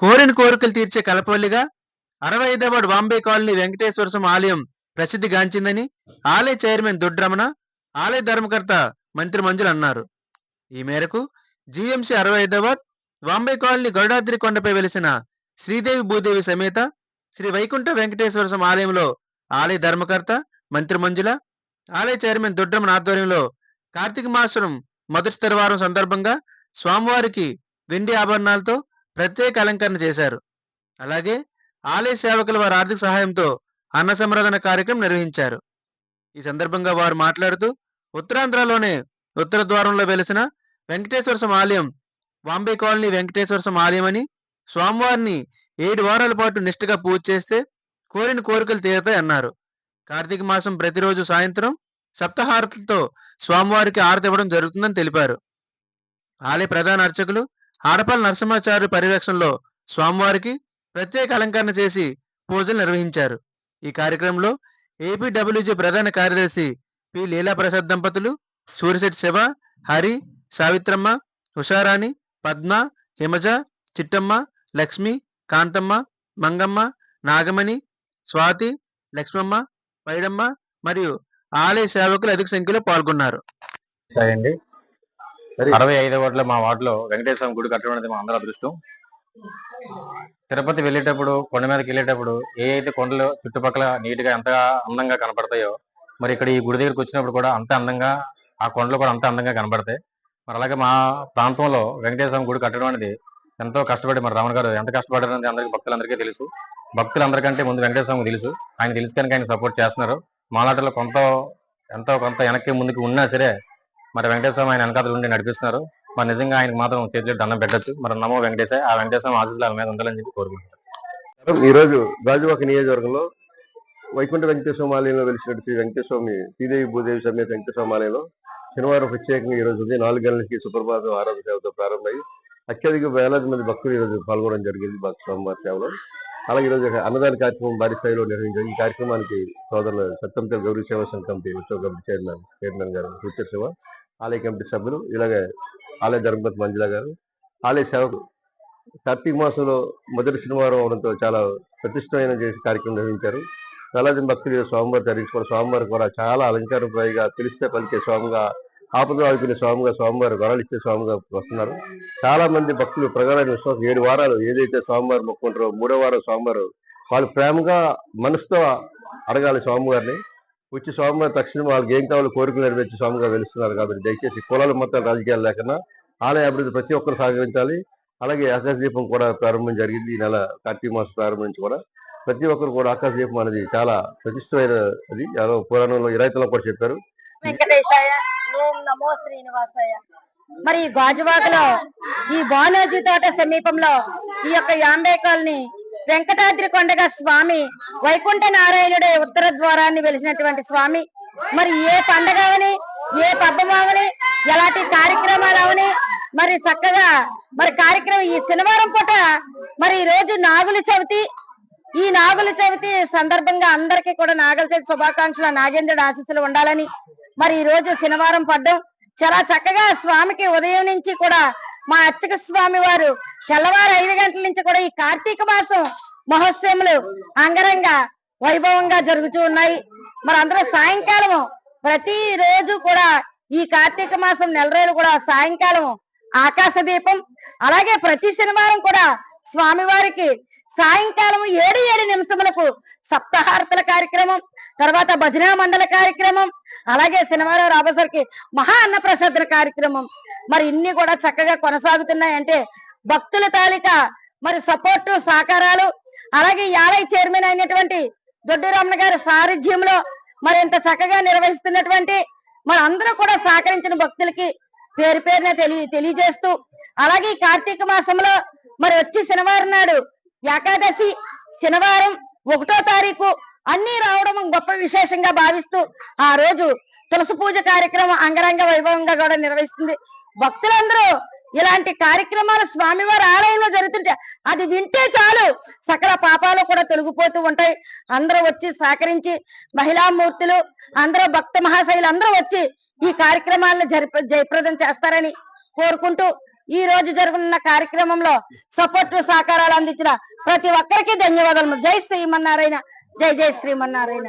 కోరిన కోరికలు తీర్చే కలపవల్లిగా అరవై ఐదవ బాంబే కాలనీ వెంకటేశ్వర స్వామి ఆలయం ప్రసిద్ధిగాంచిందని ఆలయ చైర్మన్ దొడ్రమణ ఆలయ ధర్మకర్త మంత్రి మంజులు అన్నారు. ఈ మేరకు జీఎంసీ అరవై ఐదవ బాంబే కాలనీ గరుడాద్రి కొండపై వెలిసిన శ్రీదేవి భూదేవి సమేత శ్రీ వైకుంఠ వెంకటేశ్వర స్వామి ఆలయంలో ఆలయ ధర్మకర్త మంత్రి మంజుల ఆలయ చైర్మన్ దొడ్రమణ ఆధ్వర్యంలో కార్తీక మాసం మొదటి తెరవారం సందర్భంగా స్వామివారికి వెండి ఆభరణాలతో ప్రత్యేక అలంకరణ చేశారు. అలాగే ఆలయ సేవకుల వారి ఆర్థిక సహాయంతో అన్న సంరాధన కార్యక్రమం నిర్వహించారు. ఈ సందర్భంగా వారు మాట్లాడుతూ ఉత్తరాంధ్రలోనే ఉత్తర ద్వారంలో వెలిసిన వెంకటేశ్వర స్వామి ఆలయం బాంబే కాలనీ వెంకటేశ్వర స్వామి ఆలయం అని స్వామివారిని ఏడు వారాల పాటు నిష్ఠగా పూజ చేస్తే కోరిన కోరికలు తీరతాయి అన్నారు. కార్తీక మాసం ప్రతిరోజు సాయంత్రం సప్తహారతులతో స్వామివారికి హారతి ఇవ్వడం జరుగుతుందని తెలిపారు. ఆలయ ప్రధాన అర్చకులు ఆడపల్లి నరసింహాచార్య పర్యవేక్షణలో స్వామివారికి ప్రత్యేక అలంకరణ చేసి పూజలు నిర్వహించారు. ఈ కార్యక్రమంలో ఏపీడబ్ల్యూజీ ప్రధాన కార్యదర్శి పి. లీలాప్రసాద్ దంపతులు సూర్యశెట్టి శివ హరి సావిత్రమ్మ ఉషారాణి పద్మ హిమజ చిట్టమ్మ లక్ష్మి కాంతమ్మ మంగమ్మ నాగమణి స్వాతి లక్ష్మమ్మ పైడమ్మ మరియు ఆలయ సేవకులు అధిక సంఖ్యలో పాల్గొన్నారు. అండి. అరవై ఐదో వార్డులో మా వార్డులో వెంకటేశ్వర గుడి కట్టడం అనేది మా అందరి అదృష్టం. తిరుపతి వెళ్ళేటప్పుడు కొండ మీదకి వెళ్ళేటప్పుడు ఏ అయితే కొండలు చుట్టుపక్కల నీట్గా ఎంత అందంగా కనపడతాయో మరి ఇక్కడ ఈ గుడి దగ్గరికి వచ్చినప్పుడు కూడా అంత అందంగా ఆ కొండలు కూడా అంత అందంగా కనపడతాయి. మరి అలాగే మా ప్రాంతంలో వెంకటేశ్వర గుడి కట్టడం అనేది ఎంతో కష్టపడి మరి రావణ గారు ఎంత కష్టపడారు అందరికీ భక్తులందరికీ తెలుసు. భక్తులందరికంటే ముందు వెంకటేశ్వర తెలుసు. ఆయన తెలుసు కనుక ఆయన సపోర్ట్ చేస్తున్నారు. మాలాటలో కొంత ఎంతో కొంత వెనక్కి ముందుకు ఉన్నా సరే మరి వెంకటేశ్వరం ఆయన వెనకాతలు ఉండి నడిపిస్తున్నారు. మరి నిజంగా ఆయనకు మాత్రం చేతిలో దండం పెట్టచ్చు. మరి నమో వెంకటేశ్వర ఆ వెంకటేశ్వర స్వామి ఆశీస్సులు మీద ఉండాలని చెప్పి కోరుకుంటున్నాను. ఈ రోజు గాజువాక నియోజకవర్గంలో వైకుంఠ వెంకటేశ్వర ఆలయంలో వెలిసినట్టు శ్రీ వెంకటేశ్వమి శ్రీదేవి భూదేవి సమేత వెంకటేశ్వర ఆలయంలో శనివారం ప్రత్యేకంగా ఈ రోజు ఉదయం నాలుగు గంటలకి సుప్రభాతం ఆరాధన సేవతో ప్రారంభమై అత్యధిక వేలాది మంది భక్తులు ఈ రోజు పాల్గొనడం జరిగింది. భక్తి స్వామివారి సేవలో అలాగే ఈ రోజు అన్నదాన కార్యక్రమం భారీ స్థాయిలో నిర్వహించారు. ఈ కార్యక్రమానికి సోదరులు సత్తంపేట గౌరీ సేవా సంఘ కమిటీ ఉత్సవ కమిటీ చైర్మన్ చైర్మన్ గారు సూచర్ శివ ఆలయ కమిటీ సభ్యులు ఇలాగే ఆలయ ధర్మపతి మంజుల గారు. ఆలయ సేవకు కార్తీక మాసంలో మొదటి శనివారం అవడంతో చాలా ప్రతిష్టమైన చేసి కార్యక్రమం నిర్వహించారు. వేలాది భక్తులు స్వామివారి ధరించుకోవడం స్వామివారి కూడా చాలా అలంకారప్రాయిగా పిలిస్తే పలికే స్వామిగా ఆపద ఆదుకునే స్వామిగా స్వామివారు వరాలు ఇచ్చే స్వామిగా వస్తున్నారు. చాలా మంది భక్తులు ప్రగాఢమైన విశ్వాసం ఏడు వారాలు ఏదైతే స్వామివారు మొక్కుంటారో మూడో వారం స్వామివారు వాళ్ళు ప్రేమగా మనసుతో అడగాలి స్వామివారిని. వచ్చి స్వామివారి తక్షణం వాళ్ళకి ఏం కావాలో కోరికలు నెరవేర్చి స్వామిగా వెలుస్తున్నారు కాబట్టి దయచేసి కులాలు మొత్తం రాజకీయాలు లేకుండా ఆలయ అభివృద్ధి ప్రతి ఒక్కరు సహకరించాలి. అలాగే ఆకాశ దీపం కూడా ప్రారంభం జరిగింది ఈ నెల కార్తీక మాసం ప్రారంభించి కూడా. ప్రతి ఒక్కరు కూడా ఆకాశ దీపం అనేది చాలా ప్రతిష్టమైన అది. పురాణంలో పురాణంలో ఇరాయితలో కూడా చెప్పారు. వెంకటేశాయ నమో శ్రీనివాసయ్య. మరి గాజువాకలో ఈ బానోజీ తోట సమీపంలో ఈ యొక్క యాంబే కాలనీ వెంకటాద్రి కొండగా స్వామి వైకుంఠ నారాయణుడే ఉత్తర ద్వారాన్ని వెలిసినటువంటి స్వామి. మరి ఏ పండగ అవని ఏ పబ్బం అవని ఎలాంటి కార్యక్రమాలు అవని మరి చక్కగా మరి కార్యక్రమం ఈ శనివారం పూట మరి ఈ రోజు నాగుల చవితి. ఈ నాగుల చవితి సందర్భంగా అందరికీ కూడా నాగల చవితి శుభాకాంక్షలు నాగేంద్రుడు ఆశీస్సులు ఉండాలని మరి ఈ రోజు శనివారం పడ్డం చాలా చక్కగా స్వామికి ఉదయం నుంచి కూడా మా అర్చక స్వామి వారు తెల్లవారు ఐదు గంటల నుంచి కూడా ఈ కార్తీక మాసం మహోత్సవములు అంగరంగ వైభవంగా జరుగుతూ ఉన్నాయి. మరి అందరూ సాయంకాలం ప్రతి రోజు కూడా ఈ కార్తీక మాసం నెల రోజులు కూడా సాయంకాలం ఆకాశ దీపం అలాగే ప్రతి శనివారం కూడా స్వామివారికి సాయంకాలం ఏడు ఏడు నిమిషములకు సప్తహారతల కార్యక్రమం తర్వాత భజనా మండల కార్యక్రమం అలాగే శనివారం రాబోసరికి మహా అన్న ప్రసాదన కార్యక్రమం. మరి ఇన్ని కూడా చక్కగా కొనసాగుతున్నాయంటే భక్తుల తాలిక మరి సపోర్టు సహకారాలు అలాగే ఈ చైర్మన్ అయినటువంటి దొడ్డి రమణ గారి సారథ్యంలో మరి ఇంత చక్కగా నిర్వహిస్తున్నటువంటి మరి అందరూ కూడా సహకరించిన భక్తులకి పేరు పేరున తెలియ తెలియజేస్తూ అలాగే కార్తీక మాసంలో మరి వచ్చి శనివారం నాడు ఏకాదశి శనివారం ఒకటో తారీఖు అన్ని రావడం గొప్ప విశేషంగా భావిస్తూ ఆ రోజు తులసి పూజ కార్యక్రమం అంగరంగ వైభవంగా కూడా నిర్వహిస్తుంది. భక్తులందరూ ఇలాంటి కార్యక్రమాలు స్వామివారి ఆలయంలో జరుగుతుంటే అది వింటే చాలు. సకల పాపాలు కూడా తొలగిపోతూ ఉంటాయి. అందరూ వచ్చి సహకరించి మహిళామూర్తులు అందరూ భక్త మహాశైలు అందరూ వచ్చి ఈ కార్యక్రమాలను జరిప జయప్రదం చేస్తారని కోరుకుంటూ ఈ రోజు జరుగుతున్న కార్యక్రమంలో సపోర్ట్ సహకారాలు అందించిన ప్రతి ఒక్కరికి ధన్యవాదాలు. జై శ్రీమన్నారాయణ. జై జై శ్రీమన్నారాయణ.